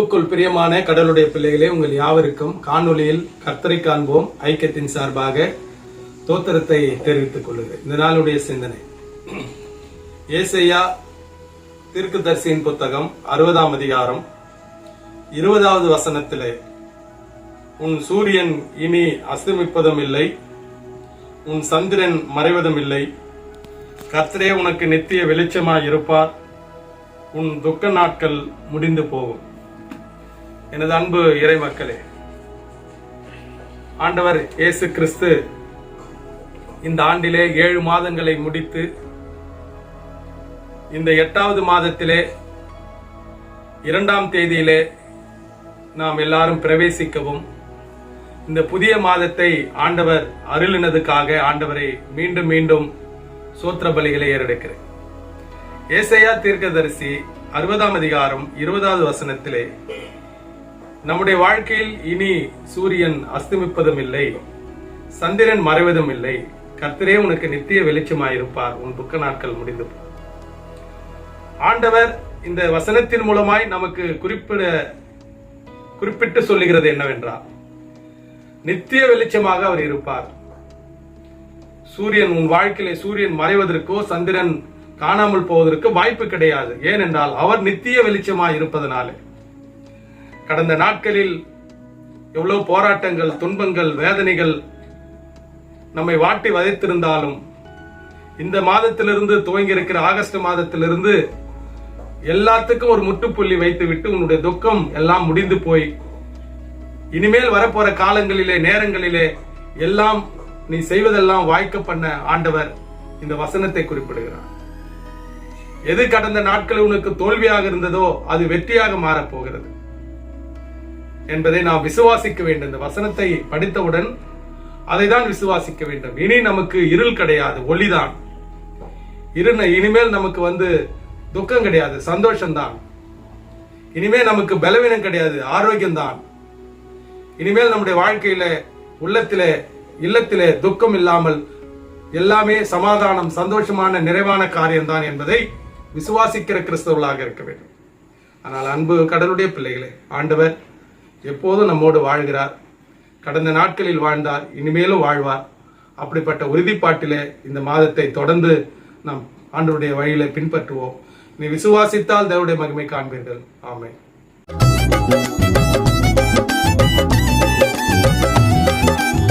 கிறிஸ்துவுக்குள் பிரியமான கடலுடைய பிள்ளைகளே உங்கள் யாவருக்கும் காணொலியில் கர்த்தரை காண்போம். ஐக்கியத்தின் சார்பாக தோத்திரத்தை தெரிவித்துக் கொள்ளுகிறேன் இந்த நாளுடைய சிந்தனை. ஏசையா தீர்க்கதரிசியின் புத்தகம் அறுபதாம் அதிகாரம் இருபதாவது வசனத்திலே உன் சூரியன் இனி அஸ்தமிப்பதும் இல்லை உன் சந்திரன் மறைவதும் இல்லை. கர்த்தரே உனக்கு நித்திய வெளிச்சமாய் இருப்பார். உன் துக்க நாட்கள் முடிந்து போகும். எனது அன்பு இறை மக்களே ஆண்டவர் இயேசு கிறிஸ்து இந்த ஆண்டிலே ஏழு மாதங்களை முடித்து இந்த எட்டாவது மாதத்திலே இரண்டாம் தேதியிலே நாம் எல்லாரும் பிரவேசிக்கவும். இந்த புதிய மாதத்தை ஆண்டவர் அருளினதுக்காக ஆண்டவரை மீண்டும் மீண்டும் சோத்திர பலிகளை ஏறெடுக்கிறேன். ஏசையா தீர்க்கதரிசி அறுபதாம் அதிகாரம் இருபதாவது வசனத்திலே நம்முடைய வாழ்க்கையில் இனி சூரியன் அஸ்தமிப்பதும் இல்லை சந்திரன் மறைவதும் இல்லை கர்த்தரே உனக்கு நித்திய வெளிச்சமாயிருப்பார். உன் துக்க நாட்கள் முடிந்து ஆண்டவர் இந்த வசனத்தின் மூலமாய் நமக்கு குறிப்பிட குறிப்பிட்டு சொல்லுகிறது என்னவென்றால் நித்திய வெளிச்சமாக அவர் இருப்பார். சூரியன் உன் வாழ்க்கையிலே சூரியன் மறைவதற்கோ சந்திரன் காணாமல் போவதற்கு வாய்ப்பு கிடையாது. ஏனென்றால் அவர் நித்திய வெளிச்சமாய் இருப்பதனாலே கடந்த நாட்களில் எவ்வளவு போராட்டங்கள் துன்பங்கள் வேதனைகள் நம்மை வாட்டி வதைத்திருந்தாலும் இந்த மாதத்திலிருந்து துவங்கி இருக்கிற ஆகஸ்ட் மாதத்திலிருந்து எல்லாத்துக்கும் ஒரு முட்டுப்புள்ளி வைத்துவிட்டு உன்னுடைய துக்கம் எல்லாம் முடிந்து போய் இனிமேல் வரப்போற காலங்களிலே நேரங்களிலே எல்லாம் நீ செய்வதெல்லாம் வாய்க்க பண்ண ஆண்டவர் இந்த வசனத்தை குறிப்பிடுகிறார். எது கடந்த நாட்களில் உனக்கு தோல்வியாக இருந்ததோ அது வெற்றியாக மாறப் போகிறது என்பதை நாம் விசுவாசிக்க வேண்டும். இந்த வசனத்தை படித்தவுடன் அதை தான் விசுவாசிக்க வேண்டும். இனி நமக்கு இருள் கிடையாது ஒளிதான். இருள் இனிமேல் நமக்கு வந்து துக்கம் கிடையாது சந்தோஷம்தான். இனிமேல் நமக்கு பலவீனம் கிடையாது ஆரோக்கியம்தான். இனிமேல் நம்முடைய வாழ்க்கையில உள்ளத்தில இல்லத்திலே துக்கம் இல்லாமல் எல்லாமே சமாதானம் சந்தோஷமான நிறைவான காரியம்தான் என்பதை விசுவாசிக்கிற கிறிஸ்தவர்களாக இருக்க வேண்டும். ஆனால் அன்பு கடலுடைய பிள்ளைகளே ஆண்டவர் எப்போதும் நம்மோடு வாழ்கிறார். கடந்த நாட்களில் வாழ்ந்தார் இனிமேலும் வாழ்வார். அப்படிப்பட்ட உறுதிப்பாட்டிலே இந்த மாதத்தை தொடர்ந்து நாம் ஆண்டவருடைய வழியில பின்பற்றுவோம். நீ விசுவாசித்தால் தேவருடைய மகிமை காண்பீர்கள். ஆமை thank you